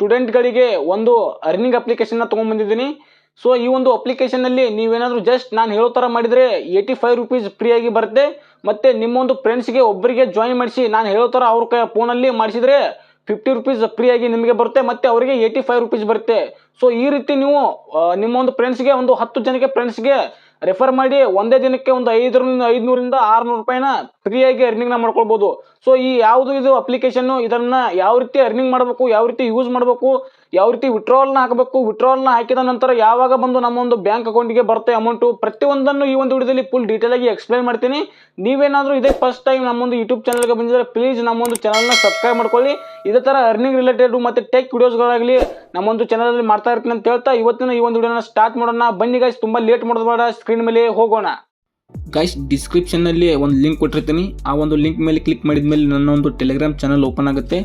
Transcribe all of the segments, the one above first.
ಸ್ಟೂಡೆಂಟ್ಗಳಿಗೆ ಒಂದು ಅರ್ನಿಂಗ್ ಅಪ್ಲಿಕೇಶನ್ನ ತೊಗೊಂಡ್ಬಂದಿದ್ದೀನಿ ಸೊ ಈ ಒಂದು ಅಪ್ಲಿಕೇಶನಲ್ಲಿ ನೀವೇನಾದರೂ ಜಸ್ಟ್ ನಾನು ಹೇಳೋ ಥರ ಮಾಡಿದರೆ ಏಯ್ಟಿ ಫೈವ್ ರುಪೀಸ್ ಫ್ರೀಯಾಗಿ ಬರುತ್ತೆ. ಮತ್ತು ನಿಮ್ಮೊಂದು ಫ್ರೆಂಡ್ಸ್ಗೆ ಒಬ್ಬರಿಗೆ ಜಾಯಿನ್ ಮಾಡಿಸಿ, ನಾನು ಹೇಳೋ ಥರ ಅವ್ರ ಕೈ ಫೋನಲ್ಲಿ ಮಾಡಿಸಿದರೆ ಫಿಫ್ಟಿ ರುಪೀಸ್ ಫ್ರೀಯಾಗಿ ನಿಮಗೆ ಬರುತ್ತೆ, ಮತ್ತು ಅವರಿಗೆ ಏಯ್ಟಿ ಫೈವ್ ರುಪೀಸ್ ಬರುತ್ತೆ. ಸೊ ಈ ರೀತಿ ನೀವು ನಿಮ್ಮೊಂದು ಫ್ರೆಂಡ್ಸ್ಗೆ ಒಂದು ಹತ್ತು ಜನಕ್ಕೆ ಫ್ರೆಂಡ್ಸ್ಗೆ ರೆಫರ್ ಮಾಡಿ ಒಂದೇ ದಿನಕ್ಕೆ ಒಂದು ಐದರಿಂದ ಐದುನೂರಿಂದ ಆರುನೂರು ರೂಪಾಯಿನ ಫ್ರೀಯಾಗಿ ಅರ್ನಿಂಗ್ನ ಮಾಡ್ಕೊಳ್ಬೋದು. ಸೊ ಈ ಯಾವುದು ಇದು ಅಪ್ಲಿಕೇಶನ್ನು ಇದನ್ನ ಯಾವ ರೀತಿ ಅರ್ನಿಂಗ್ ಮಾಡಬೇಕು, ಯಾವ ರೀತಿ ಯೂಸ್ ಮಾಡಬೇಕು, ಯಾವ ರೀತಿ ವಿಡ್ರಾವಲ್ನ ಹಾಕಬೇಕು ವಿಡ್ರಾವಲ್ನ ಹಾಕಿದ ನಂತರ ಯಾವಾಗ ಬಂದು ನಮ್ಮ ಒಂದು ಬ್ಯಾಂಕ್ ಅಕೌಂಟಿಗೆ ಬರುತ್ತೆ ಅಮೌಂಟು ಪ್ರತಿಯೊಂದನ್ನು ಈ ಒಂದು ವಿಡಿಯೋದಲ್ಲಿ ಫುಲ್ ಡೀಟೇಲ್ ಆಗಿ ಎಕ್ಸ್ಪ್ಲೈನ್ ಮಾಡ್ತೀನಿ. ನೀವೇನಾದರೂ ಇದೇ ಫಸ್ಟ್ ಟೈಮ್ ನಮ್ಮೊಂದು ಯೂಟ್ಯೂಬ್ ಚಾನಲ್ಗೆ ಬಂದಿದ್ರೆ ಪ್ಲೀಸ್ ನಮ್ಮೊಂದು ಚಾನಲ್ನ ಸಬ್ಸ್ಕ್ರೈಬ್ ಮಾಡ್ಕೊಳ್ಳಿ. ಇದೇ ಥರ ಅರ್ನಿಂಗ್ ರಿಲೇಟೆಡ್ ಮತ್ತು ಟೆಕ್ ವಿಡಿಯೋಸ್ಗಳಾಗಲಿ ನಮ್ಮೊಂದು ಚಾನಲಲ್ಲಿ ಮಾಡ್ತಾ ಇರ್ತೀನಿ ಅಂತ ಹೇಳ್ತಾ, ಇವತ್ತಿನ ಈ ಒಂದು ವಿಡಿಯೋನ ಸ್ಟಾರ್ಟ್ ಮಾಡೋಣ. ಬನ್ನಿ ಗಾಯ್ಸ್ ತುಂಬ ಲೇಟ್ ಮಾಡೋದು ಬೇಡ ಸ್ಕ್ರೀನ್ ಮೇಲೆ ಹೋಗೋಣ. ಗೈಸ್ ಡಿಸ್ಕ್ರಿಪ್ಷನ್ನಲ್ಲಿ ಒಂದು ಲಿಂಕ್ ಕೊಟ್ಟಿರ್ತೀನಿ. ಆ ಒಂದು ಲಿಂಕ್ ಮೇಲೆ ಕ್ಲಿಕ್ ಮಾಡಿದ ಮೇಲೆ ನನ್ನ ಒಂದು ಟೆಲಿಗ್ರಾಮ್ ಚಾನಲ್ ಓಪನ್ ಆಗುತ್ತೆ.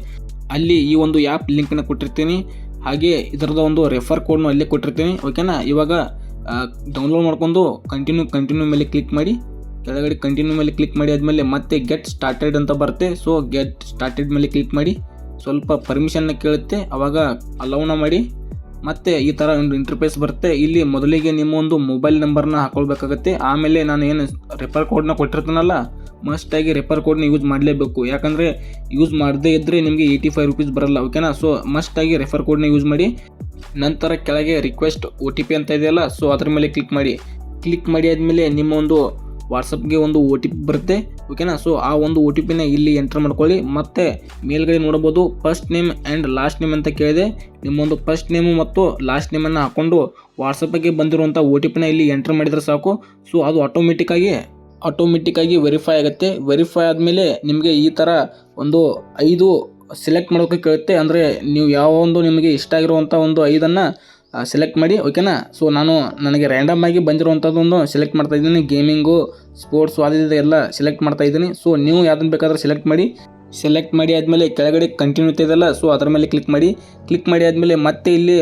ಅಲ್ಲಿ ಈ ಒಂದು ಆ್ಯಪ್ ಲಿಂಕನ್ನು ಕೊಟ್ಟಿರ್ತೀನಿ. ಹಾಗೆ ಇದರದ ಒಂದು ರೆಫರ್ ಕೋಡ್ನು ಅಲ್ಲೇ ಕೊಟ್ಟಿರ್ತೀನಿ. ಓಕೆನಾ ಇವಾಗ ಡೌನ್ಲೋಡ್ ಮಾಡ್ಕೊಂಡು ಕಂಟಿನ್ಯೂ ಕಂಟಿನ್ಯೂ ಮೇಲೆ ಕ್ಲಿಕ್ ಮಾಡಿ. ಕೆಳಗಡೆ ಕಂಟಿನ್ಯೂ ಮೇಲೆ ಕ್ಲಿಕ್ ಮಾಡಿ ಆದಮೇಲೆ ಮತ್ತೆ ಗೆಟ್ ಸ್ಟಾರ್ಟೆಡ್ ಅಂತ ಬರುತ್ತೆ. ಸೊ ಗೆಟ್ ಸ್ಟಾರ್ಟೆಡ್ ಮೇಲೆ ಕ್ಲಿಕ್ ಮಾಡಿ. ಸ್ವಲ್ಪ ಪರ್ಮಿಷನ್ನ ಕೇಳುತ್ತೆ. ಆವಾಗ ಅಲೌನ ಮಾಡಿ. ಮತ್ತೆ ಈ ಥರ ಒಂದು ಇಂಟರ್ಫೇಸ್ ಬರುತ್ತೆ. ಇಲ್ಲಿ ಮೊದಲಿಗೆ ನಿಮ್ಮ ಒಂದು ಮೊಬೈಲ್ ನಂಬರ್ನ ಹಾಕೊಳ್ಬೇಕಾಗತ್ತೆ. ಆಮೇಲೆ ನಾನು ಏನು ರೆಫರ್ ಕೋಡ್ನ ಕೊಟ್ಟಿರ್ತೀನಲ್ಲ ಮಸ್ಟಾಗಿ ರೆಫರ್ ಕೋಡ್ನ ಯೂಸ್ ಮಾಡಲೇಬೇಕು. ಯಾಕಂದರೆ ಯೂಸ್ ಮಾಡದೇ ಇದ್ದರೆ ನಿಮಗೆ ಏಯ್ಟಿ ಫೈವ್ ರುಪೀಸ್ ಬರಲ್ಲ ಓಕೆನಾ ಸೊ ಮಸ್ಟಾಗಿ ರೆಫರ್ ಕೋಡ್ನ ಯೂಸ್ ಮಾಡಿ, ನಂತರ ಕೆಳಗೆ ರಿಕ್ವೆಸ್ಟ್ ಒ ಟಿ ಪಿ ಅಂತ ಇದೆಯಲ್ಲ ಸೊ ಅದ್ರ ಮೇಲೆ ಕ್ಲಿಕ್ ಮಾಡಿ. ಕ್ಲಿಕ್ ಮಾಡಿ ಆದಮೇಲೆ ನಿಮ್ಮ ಒಂದು ವಾಟ್ಸಪ್ಗೆ ಒಂದು ಒ ಟಿ ಪಿ ಬರುತ್ತೆ ಓಕೆನಾ ಸೊ ಆ ಒಂದು ಒ ಟಿ ಪಿನ ಇಲ್ಲಿ ಎಂಟರ್ ಮಾಡ್ಕೊಳ್ಳಿ. ಮತ್ತೆ ಮೇಲ್ಗಡೆ ನೋಡ್ಬೋದು first name and last name ಅಂತ ಕೇಳಿದೆ. ನಿಮ್ಮೊಂದು ಫಸ್ಟ್ ನೇಮು ಮತ್ತು ಲಾಸ್ಟ್ ನೇಮನ್ನು ಹಾಕ್ಕೊಂಡು ವಾಟ್ಸಪ್ಗೆ ಬಂದಿರುವಂಥ ಓ ಟಿ ಪಿನ ಇಲ್ಲಿ ಎಂಟರ್ ಮಾಡಿದರೆ ಸಾಕು. ಸೊ ಅದು ಆಟೋಮೆಟಿಕ್ಕಾಗಿ ಆಟೋಮೆಟಿಕ್ಕಾಗಿ ವೆರಿಫೈ ಆಗುತ್ತೆ. ವೆರಿಫೈ ಆದಮೇಲೆ ನಿಮಗೆ ಈ ಥರ ಒಂದು ಐದು ಸೆಲೆಕ್ಟ್ ಮಾಡೋಕ್ಕೆ ಕೇಳುತ್ತೆ. ಅಂದರೆ ನೀವು ಯಾವ ಒಂದು ನಿಮಗೆ ಇಷ್ಟ ಆಗಿರುವಂಥ ಒಂದು ಐದನ್ನು ಸೆಲೆಕ್ಟ್ ಮಾಡಿ ಓಕೆನಾ ಸೊ ನಾನು ನನಗೆ ರ್ಯಾಂಡಮ್ ಆಗಿ ಬಂದಿರುವಂಥದ್ದೊಂದು ಸೆಲೆಕ್ಟ್ ಮಾಡ್ತಾ ಇದ್ದೀನಿ. ಗೇಮಿಂಗು ಸ್ಪೋರ್ಟ್ಸು ಅದು ಎಲ್ಲ ಸೆಲೆಕ್ಟ್ ಮಾಡ್ತಾ ಇದ್ದೀನಿ. ಸೊ ನೀವು ಯಾವ್ದನ್ನು ಬೇಕಾದ್ರೆ ಸೆಲೆಕ್ಟ್ ಮಾಡಿ. ಸೆಲೆಕ್ಟ್ ಮಾಡಿ ಆದಮೇಲೆ ಕೆಳಗಡೆ ಕಂಟಿನ್ಯೂ ಇದೆಯಲ್ಲ ಸೊ ಅದರ ಮೇಲೆ ಕ್ಲಿಕ್ ಮಾಡಿ. ಕ್ಲಿಕ್ ಮಾಡಿ ಆದಮೇಲೆ ಮತ್ತೆ ಇಲ್ಲಿ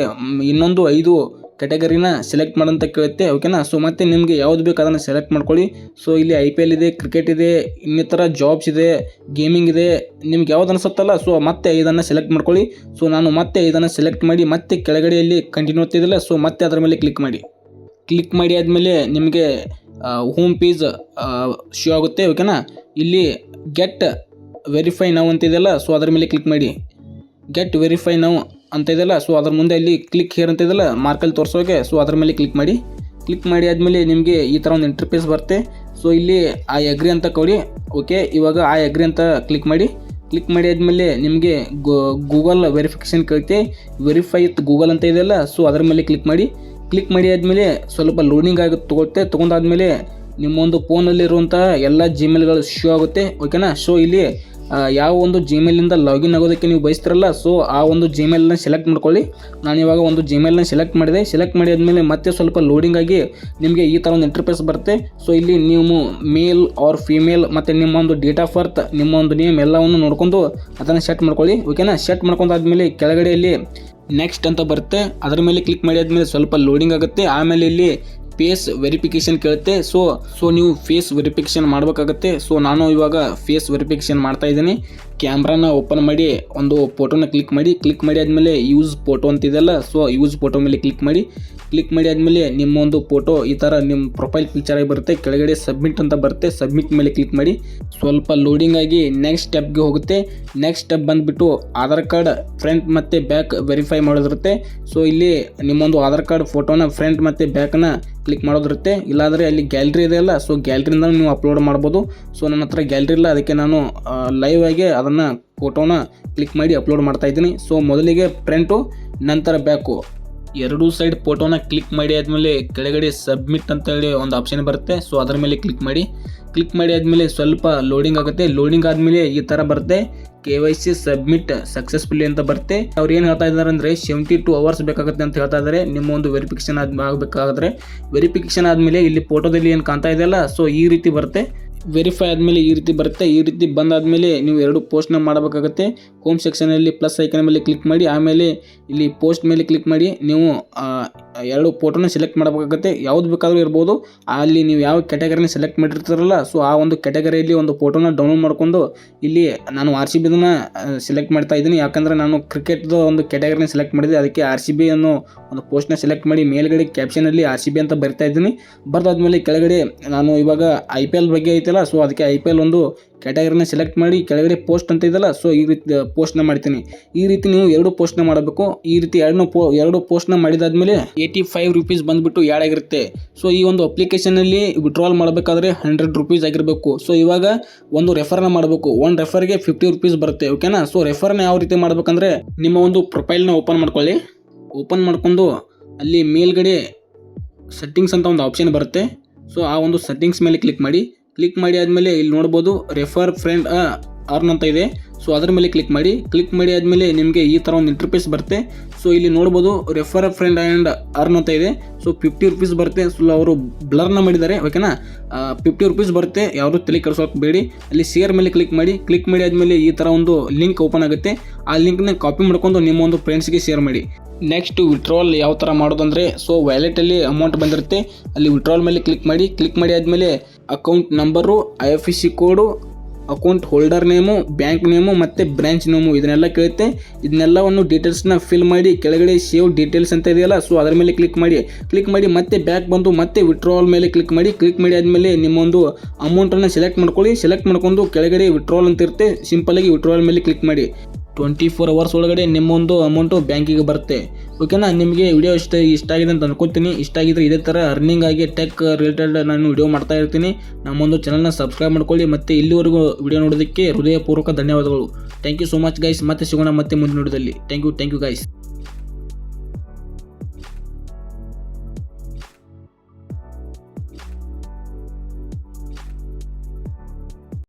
ಇನ್ನೊಂದು ಐದು ಕ್ಯಾಟಗರಿನ ಸೆಲೆಕ್ಟ್ ಮಾಡೋಂತ ಕೇಳುತ್ತೆ. ಓಕೆನಾ ಸೊ ಮತ್ತೆ ನಿಮಗೆ ಯಾವ್ದು ಬೇಕು ಅದನ್ನು ಸೆಲೆಕ್ಟ್ ಮಾಡ್ಕೊಳ್ಳಿ. ಸೊ ಇಲ್ಲಿ ಐ ಪಿ ಎಲ್ ಇದೆ ಕ್ರಿಕೆಟ್ ಇದೆ, ಇನ್ನಿತರ ಜಾಬ್ಸ್ ಇದೆ ಗೇಮಿಂಗ್ ಇದೆ. ನಿಮ್ಗೆ ಯಾವ್ದು ಅನಿಸುತ್ತಲ್ಲ ಸೊ ಮತ್ತೆ ಇದನ್ನು ಸೆಲೆಕ್ಟ್ ಮಾಡ್ಕೊಳ್ಳಿ. ಸೊ ನಾನು ಮತ್ತೆ ಇದನ್ನು ಸೆಲೆಕ್ಟ್ ಮಾಡಿ, ಮತ್ತೆ ಕೆಳಗಡೆಯಲ್ಲಿ ಕಂಟಿನ್ಯೂ ಆಗ್ತಿದ್ದಿಲ್ಲ ಸೊ ಮತ್ತೆ ಅದರ ಮೇಲೆ ಕ್ಲಿಕ್ ಮಾಡಿ. ಕ್ಲಿಕ್ ಮಾಡಿ ಆದಮೇಲೆ ನಿಮಗೆ ಹೋಮ್ ಪೇಜ್ ಶೋ ಆಗುತ್ತೆ ಓಕೆನಾ ಇಲ್ಲಿ ಗೆಟ್ ವೆರಿಫೈ ನಾವು ಅಂತಿದೆಯಲ್ಲ ಸೊ ಅದರ ಮೇಲೆ ಕ್ಲಿಕ್ ಮಾಡಿ. ಗೆಟ್ ವೆರಿಫೈ ನಾವು ಅಂತ ಇದೆಯಲ್ಲ ಸೊ ಅದ್ರ ಮುಂದೆ ಇಲ್ಲಿ ಕ್ಲಿಕ್ ಹೇರ್ ಅಂತ ಇದೆಯಲ್ಲ ಮಾರ್ಕಲ್ಲಿ ತೋರಿಸೋಕೆ ಸೊ ಅದ್ರ ಮೇಲೆ ಕ್ಲಿಕ್ ಮಾಡಿ. ಕ್ಲಿಕ್ ಮಾಡಿ ಆದಮೇಲೆ ನಿಮಗೆ ಈ ಥರ ಒಂದು ಇಂಟರ್ಫೇಸ್ ಬರುತ್ತೆ. ಸೊ ಇಲ್ಲಿ ಆ ಎಗ್ರಿ ಅಂತ ಕೊಡಿ. ಓಕೆ ಇವಾಗ ಆ ಎಗ್ರಿ ಅಂತ ಕ್ಲಿಕ್ ಮಾಡಿ. ಕ್ಲಿಕ್ ಮಾಡಿ ಆದಮೇಲೆ ನಿಮಗೆ ಗೂಗಲ್ ವೆರಿಫಿಕೇಷನ್ ಕೇಳುತ್ತೆ ವೆರಿಫೈ ವಿತ್ ಗೂಗಲ್ ಅಂತ ಇದೆಯಲ್ಲ ಸೊ ಅದರ ಮೇಲೆ ಕ್ಲಿಕ್ ಮಾಡಿ. ಕ್ಲಿಕ್ ಮಾಡಿ ಆದಮೇಲೆ ಸ್ವಲ್ಪ ಲೋಡಿಂಗ್ ಆಗುತ್ತೆ ತೊಗೊಳುತ್ತೆ ತೊಗೊಂಡಾದ್ಮೇಲೆ ನಿಮ್ಮೊಂದು ಫೋನಲ್ಲಿರುವಂಥ ಎಲ್ಲ ಜಿಮೇಲ್ಗಳು ಶೋ ಆಗುತ್ತೆ. ಓಕೆನಾ ಸೊ ಇಲ್ಲಿ ಯಾವ ಒಂದು ಜಿಮೇಲಿಂದ ಲಾಗಿನ್ ಆಗೋದಕ್ಕೆ ನೀವು ಬಯಸ್ತಿರಲ್ಲ ಸೊ ಆ ಒಂದು ಜಿಮೇಲನ್ನ ಸೆಲೆಕ್ಟ್ ಮಾಡ್ಕೊಳ್ಳಿ. ನಾನು ಇವಾಗ ಒಂದು ಜಿಮೇಲ್ನ ಸೆಲೆಕ್ಟ್ ಮಾಡಿದೆ. ಸೆಲೆಕ್ಟ್ ಮಾಡಿ ಆದಮೇಲೆ ಮತ್ತೆ ಸ್ವಲ್ಪ ಲೋಡಿಂಗ್ ಆಗಿ ನಿಮಗೆ ಈ ಥರ ಒಂದು ಇಂಟರ್ಫೇಸ್ ಬರುತ್ತೆ. ಸೊ ಇಲ್ಲಿ ನೀವು ಮೇಲ್ ಆರ್ ಫೀಮೇಲ್ ಮತ್ತು ನಿಮ್ಮ ಒಂದು ಡೇಟ್ ಆಫ್ ಬರ್ತ್ ನಿಮ್ಮ ಒಂದು ನೇಮ್ ಎಲ್ಲವನ್ನು ನೋಡ್ಕೊಂಡು ಅದನ್ನು ಸೆಟ್ ಮಾಡ್ಕೊಳ್ಳಿ. ಓಕೆನಾ ಸೆಟ್ ಮಾಡ್ಕೊಂಡಾದ್ಮೇಲೆ ಕೆಳಗಡೆಯಲ್ಲಿ ನೆಕ್ಸ್ಟ್ ಅಂತ ಬರುತ್ತೆ. ಅದರ ಮೇಲೆ ಕ್ಲಿಕ್ ಮಾಡಿ ಆದಮೇಲೆ ಸ್ವಲ್ಪ ಲೋಡಿಂಗ್ ಆಗುತ್ತೆ. ಆಮೇಲೆ ಇಲ್ಲಿ ಫೇಸ್ ವೆರಿಫಿಕೇಷನ್ ಕೇಳುತ್ತೆ. ಸೊ ಸೊ ನೀವು ಫೇಸ್ ವೆರಿಫಿಕೇಷನ್ ಮಾಡಬೇಕಾಗತ್ತೆ. ಸೊ ನಾನು ಇವಾಗ ಫೇಸ್ ವೆರಿಫಿಕೇಷನ್ ಮಾಡ್ತಾ ಇದ್ದೀನಿ. ಕ್ಯಾಮ್ರಾನ ಓಪನ್ ಮಾಡಿ, ಒಂದು ಫೋಟೋನ ಕ್ಲಿಕ್ ಮಾಡಿ. ಕ್ಲಿಕ್ ಮಾಡಿ ಆದಮೇಲೆ ಯೂಸ್ ಫೋಟೋ ಅಂತಿದೆಯಲ್ಲ ಸೊ ಯೂಸ್ ಫೋಟೋ ಮೇಲೆ ಕ್ಲಿಕ್ ಮಾಡಿ. ಕ್ಲಿಕ್ ಮಾಡಿ ಆದಮೇಲೆ ನಿಮ್ಮ ಒಂದು ಫೋಟೋ ಈ ಥರ ನಿಮ್ಮ ಪ್ರೊಫೈಲ್ ಪಿಕ್ಚರ್ ಆಗಿ ಬರುತ್ತೆ. ಕೆಳಗಡೆ ಸಬ್ಮಿಟ್ ಅಂತ ಬರುತ್ತೆ. ಸಬ್ಮಿಟ್ ಮೇಲೆ ಕ್ಲಿಕ್ ಮಾಡಿ. ಸ್ವಲ್ಪ ಲೋಡಿಂಗ್ ಆಗಿ ನೆಕ್ಸ್ಟ್ ಸ್ಟೆಪ್ಗೆ ಹೋಗುತ್ತೆ. ನೆಕ್ಸ್ಟ್ ಸ್ಟೆಪ್ ಬಂದುಬಿಟ್ಟು ಆಧಾರ್ ಕಾರ್ಡ್ ಫ್ರಂಟ್ ಮತ್ತು ಬ್ಯಾಕ್ ವೆರಿಫೈ ಮಾಡೋದಿರುತ್ತೆ. ಸೊ ಇಲ್ಲಿ ನಿಮ್ಮೊಂದು ಆಧಾರ್ ಕಾರ್ಡ್ ಫೋಟೋನ ಫ್ರಂಟ್ ಮತ್ತು ಬ್ಯಾಕ್ನ ಕ್ಲಿಕ್ ಮಾಡೋದಿರುತ್ತೆ. ಇಲ್ಲಾಂದರೆ ಅಲ್ಲಿ ಗ್ಯಾಲ್ರಿ ಇದೆಯಲ್ಲ ಸೊ ಗ್ಯಾಲ್ರಿಯಿಂದ ನೀವು ಅಪ್ಲೋಡ್ ಮಾಡ್ಬೋದು. ಸೊ ನನ್ನ ಹತ್ರ ಗ್ಯಾಲ್ರಿ ಇಲ್ಲ, ಅದಕ್ಕೆ ನಾನು ಲೈವ್ ಆಗಿ ಅದನ್ನು ಫೋಟೋನ ಕ್ಲಿಕ್ ಮಾಡಿ ಅಪ್ಲೋಡ್ ಮಾಡ್ತಾ ಇದ್ದೀನಿ. ಸೊ ಮೊದಲಿಗೆ ಫ್ರಂಟು ನಂತರ ಬ್ಯಾಕು ಎರಡೂ ಸೈಡ್ ಫೋಟೋನ ಕ್ಲಿಕ್ ಮಾಡಿ ಆದಮೇಲೆ ಕೆಳಗಡೆ ಸಬ್ಮಿಟ್ ಅಂತ ಹೇಳಿ ಒಂದು ಆಪ್ಷನ್ ಬರುತ್ತೆ. ಸೊ ಅದರ ಮೇಲೆ ಕ್ಲಿಕ್ ಮಾಡಿ. ಕ್ಲಿಕ್ ಮಾಡಿ ಆದಮೇಲೆ ಸ್ವಲ್ಪ ಲೋಡಿಂಗ್ ಆಗುತ್ತೆ. ಲೋಡಿಂಗ್ ಆದಮೇಲೆ ಈ ಥರ ಬರುತ್ತೆ. K Y C submit successfully ಅಂತ ಬರುತ್ತೆ. ಅವ್ರು ಏನು ಹೇಳ್ತಾ ಇದ್ದಾರೆ ಅಂದರೆ ಸೆವೆಂಟಿ ಟು ಅವರ್ಸ್ ಬೇಕಾಗುತ್ತೆ ಅಂತ ಹೇಳ್ತಾ ಇದ್ದಾರೆ. ನಿಮ್ಮ ಒಂದು ವೆರಿಫಿಕೇಶನ್ ಆದ ಆಗಬೇಕಾದ್ರೆ ವೆರಿಫಿಕೇಷನ್ ಆದಮೇಲೆ ಇಲ್ಲಿ ಫೋಟೋದಲ್ಲಿ ಏನು ಕಾಣ್ತಾ ಇದೆಯಲ್ಲ ಸೊ ಈ ರೀತಿ ಬರುತ್ತೆ. ವೆರಿಫೈ ಆದಮೇಲೆ ಈ ರೀತಿ ಬರುತ್ತೆ. ಈ ರೀತಿ ಬಂದಾದಮೇಲೆ ನೀವು ಎರಡು ಪೋಸ್ಟ್ನ ಮಾಡಬೇಕಾಗುತ್ತೆ. ಹೋಮ್ ಸೆಕ್ಷನಲ್ಲಿ ಪ್ಲಸ್ ಐಕನ್ ಮೇಲೆ ಕ್ಲಿಕ್ ಮಾಡಿ, ಆಮೇಲೆ ಇಲ್ಲಿ ಪೋಸ್ಟ್ ಮೇಲೆ ಕ್ಲಿಕ್ ಮಾಡಿ, ನೀವು ಎರಡು ಫೋಟೋನ ಸೆಲೆಕ್ಟ್ ಮಾಡಬೇಕಾಗುತ್ತೆ. ಯಾವ್ದು ಬೇಕಾದರೂ ಇರ್ಬೋದು. ಅಲ್ಲಿ ನೀವು ಯಾವ ಕ್ಯಾಟಗರಿನ ಸೆಲೆಕ್ಟ್ ಮಾಡಿರ್ತಾರಲ್ಲ ಸೊ ಆ ಒಂದು ಕ್ಯಾಟಗರಿಯಲ್ಲಿ ಒಂದು ಫೋಟೋನ ಡೌನ್ಲೋಡ್ ಮಾಡ್ಕೊಂಡು, ಇಲ್ಲಿ ನಾನು ಆರ್ ಸಿ ಬಿದನ್ನು ಸೆಲೆಕ್ಟ್ ಮಾಡ್ತಾ ಇದ್ದೀನಿ. ಯಾಕಂದರೆ ನಾನು ಕ್ರಿಕೆಟ್ದು ಒಂದು ಕ್ಯಾಟಗರಿನ ಸೆಲೆಕ್ಟ್ ಮಾಡಿದೆ. ಅದಕ್ಕೆ ಆರ್ ಸಿ ಬಿ ಅನ್ನೋ ಒಂದು ಪೋಸ್ಟ್ನ ಸೆಲೆಕ್ಟ್ ಮಾಡಿ, ಮೇಲ್ಗಡೆ ಕ್ಯಾಪ್ಷನಲ್ಲಿ ಆರ್ ಸಿ ಬಿ ಅಂತ ಬರ್ತಾ ಇದ್ದೀನಿ. ಬರ್ದಾದ್ಮೇಲೆ ಕೆಳಗಡೆ ನಾನು ಇವಾಗ ಐ ಪಿ ಎಲ್ ಬಗ್ಗೆ ಐತಲ್ಲ ಸೊ ಅದಕ್ಕೆ ಐ ಪಿ ಎಲ್ ಒಂದು ಕ್ಯಾಟಗರಿನ ಸೆಲೆಕ್ಟ್ ಮಾಡಿ, ಕೆಳಗಡೆ ಪೋಸ್ಟ್ ಅಂತ ಇದೆಯಲ್ಲ ಸೊ ಈ ರೀತಿ ಪೋಸ್ಟ್ನ ಮಾಡ್ತೀನಿ ಈ ರೀತಿ ನೀವು ಎರಡು ಪೋಸ್ಟ್ನ ಮಾಡಬೇಕು. ಈ ರೀತಿ ಎರಡನ್ನೂ ಪೋ ಎರಡು ಪೋಸ್ಟ್ನ ಮಾಡಿದಾದ್ಮೇಲೆ ಏಯ್ಟಿ ಫೈವ್ ರುಪೀಸ್ ಬಂದುಬಿಟ್ಟು ಯಾಡ್ ಆಗಿರುತ್ತೆ. ಸೊ ಈ ಒಂದು ಅಪ್ಲಿಕೇಶನಲ್ಲಿ ವಿಡ್ರಾಲ್ ಮಾಡಬೇಕಾದ್ರೆ ಹಂಡ್ರೆಡ್ ರುಪೀಸ್ ಆಗಿರಬೇಕು. ಸೊ ಇವಾಗ ಒಂದು ರೆಫರ್ನ ಮಾಡಬೇಕು. ಒಂದು ರೆಫರ್ಗೆ ಫಿಫ್ಟಿ ರುಪೀಸ್ ಬರುತ್ತೆ ಓಕೆನಾ ಸೊ ರೆಫರ್ನ ಯಾವ ರೀತಿ ಮಾಡಬೇಕಂದ್ರೆ ನಿಮ್ಮ ಒಂದು ಪ್ರೊಫೈಲ್ನ ಓಪನ್ ಮಾಡ್ಕೊಳ್ಳಿ. ಓಪನ್ ಮಾಡ್ಕೊಂಡು ಅಲ್ಲಿ ಮೇಲ್ಗಡೆ ಸೆಟ್ಟಿಂಗ್ಸ್ ಅಂತ ಒಂದು ಆಪ್ಷನ್ ಬರುತ್ತೆ. ಸೊ ಆ ಒಂದು ಸೆಟ್ಟಿಂಗ್ಸ್ ಮೇಲೆ ಕ್ಲಿಕ್ ಮಾಡಿ. ಕ್ಲಿಕ್ ಮಾಡಿ ಆದಮೇಲೆ ಇಲ್ಲಿ ನೋಡ್ಬೋದು ರೆಫರ್ ಫ್ರೆಂಡ್ ಅರ್ನ್ ಅಂತ ಇದೆ. ಸೊ ಅದ್ರ ಮೇಲೆ ಕ್ಲಿಕ್ ಮಾಡಿ. ಕ್ಲಿಕ್ ಮಾಡಿ ಆದಮೇಲೆ ನಿಮಗೆ ಈ ಥರ ಒಂದು ಇಂಟರ್ಫೇಸ್ ಬರುತ್ತೆ. ಸೊ ಇಲ್ಲಿ ನೋಡ್ಬೋದು ರೆಫರ್ ಫ್ರೆಂಡ್ ಆ್ಯಂಡ್ ಅರ್ನ್ ಅಂತ ಇದೆ. ಸೊ ಫಿಫ್ಟಿ ರುಪೀಸ್ ಬರುತ್ತೆ. ಸೊ ಅವರು ಬ್ಲರ್ನ ಮಾಡಿದ್ದಾರೆ. ಓಕೆನಾ ಫಿಫ್ಟಿ ರುಪೀಸ್ ಬರುತ್ತೆ. ಯಾರು ತಲೆ ಕೆಡಿಸೋಕೆ ಬೇಡಿ. ಅಲ್ಲಿ ಶೇರ್ ಮೇಲೆ ಕ್ಲಿಕ್ ಮಾಡಿ. ಕ್ಲಿಕ್ ಮಾಡಿ ಆದಮೇಲೆ ಈ ಥರ ಒಂದು ಲಿಂಕ್ ಓಪನ್ ಆಗುತ್ತೆ. ಆ ಲಿಂಕ್ನ ಕಾಪಿ ಮಾಡ್ಕೊಂಡು ನಿಮ್ಮ ಒಂದು ಫ್ರೆಂಡ್ಸ್ಗೆ ಶೇರ್ ಮಾಡಿ. ನೆಕ್ಸ್ಟ್ ವಿಡ್ರಾಲ್ ಯಾವ ಥರ ಮಾಡೋದಂದರೆ ಸೊ ವ್ಯಾಲೆಟಲ್ಲಿ ಅಮೌಂಟ್ ಬಂದಿರುತ್ತೆ. ಅಲ್ಲಿ ವಿಡ್ರಾಲ್ ಮೇಲೆ ಕ್ಲಿಕ್ ಮಾಡಿ. ಕ್ಲಿಕ್ ಮಾಡಿ ಆದಮೇಲೆ account number I F C code account holder name, bank name ಮತ್ತು ಬ್ರಾಂಚ್ ನೇಮು ಇದನ್ನೆಲ್ಲ ಕೇಳುತ್ತೆ. ಇದನ್ನೆಲ್ಲವನ್ನು ಡೀಟೇಲ್ಸ್ನ ಫಿಲ್ ಮಾಡಿ ಕೆಳಗಡೆ ಸೇವ್ ಡೀಟೇಲ್ಸ್ ಅಂತ ಇದೆಯಲ್ಲ ಸೊ ಅದರ ಮೇಲೆ ಕ್ಲಿಕ್ ಮಾಡಿ. ಕ್ಲಿಕ್ ಮಾಡಿ ಮತ್ತೆ ಬ್ಯಾಕ್ ಬಂದು ಮತ್ತೆ ವಿತ್ಡ್ರಾವಲ್ ಮೇಲೆ ಕ್ಲಿಕ್ ಮಾಡಿ. ಕ್ಲಿಕ್ ಮಾಡಿ ಆದಮೇಲೆ ನಿಮ್ಮೊಂದು ಅಮೌಂಟನ್ನು ಸೆಲೆಕ್ಟ್ ಮಾಡ್ಕೊಳ್ಳಿ. ಸೆಲೆಕ್ಟ್ ಮಾಡ್ಕೊಂಡು ಕೆಳಗಡೆ ವಿತ್ಡ್ರಾವಲ್ ಅಂತ ಇರುತ್ತೆ. ಸಿಂಪಲ್ಲಾಗಿ ವಿತ್ಡ್ರಾವಲ್ ಮೇಲೆ ಕ್ಲಿಕ್ ಮಾಡಿ. ಟ್ವೆಂಟಿ ಫೋರ್ ಅವರ್ಸ್ ಒಳಗಡೆ ನಿಮ್ಮೊಂದು ಅಮೌಂಟು ಬ್ಯಾಂಕಿಗೆ ಬರುತ್ತೆ. ಓಕೆನಾ ನಿಮಗೆ ವಿಡಿಯೋ ಇಷ್ಟ ಇಷ್ಟ ಆಗಿದೆ ಅಂತ ಅನ್ಕೋತೀನಿ. ಇಷ್ಟ ಆಗಿದ್ರೆ ಇದೇ ಥರ ಅರ್ನಿಂಗ್ ಆಗಿ ಟೆಕ್ ರಿಲೇಟೆಡ್ ನಾನು ವಿಡಿಯೋ ಮಾಡ್ತಾ ಇರ್ತೀನಿ. ನಮ್ಮೊಂದು ಚಾನಲ್ನ ಸಬ್ಸ್ಕ್ರೈಬ್ ಮಾಡ್ಕೊಳ್ಳಿ. ಮತ್ತು ಇಲ್ಲಿವರೆಗೂ ವಿಡಿಯೋ ನೋಡೋದಕ್ಕೆ ಹೃದಯಪೂರ್ವಕ ಧನ್ಯವಾದಗಳು. Thank you so much guys ಮತ್ತೆ ಸಿಗೋಣ ಮತ್ತೆ ಮುಂದಿನ ನೋಡಿದಲ್ಲಿ thank you thank you guys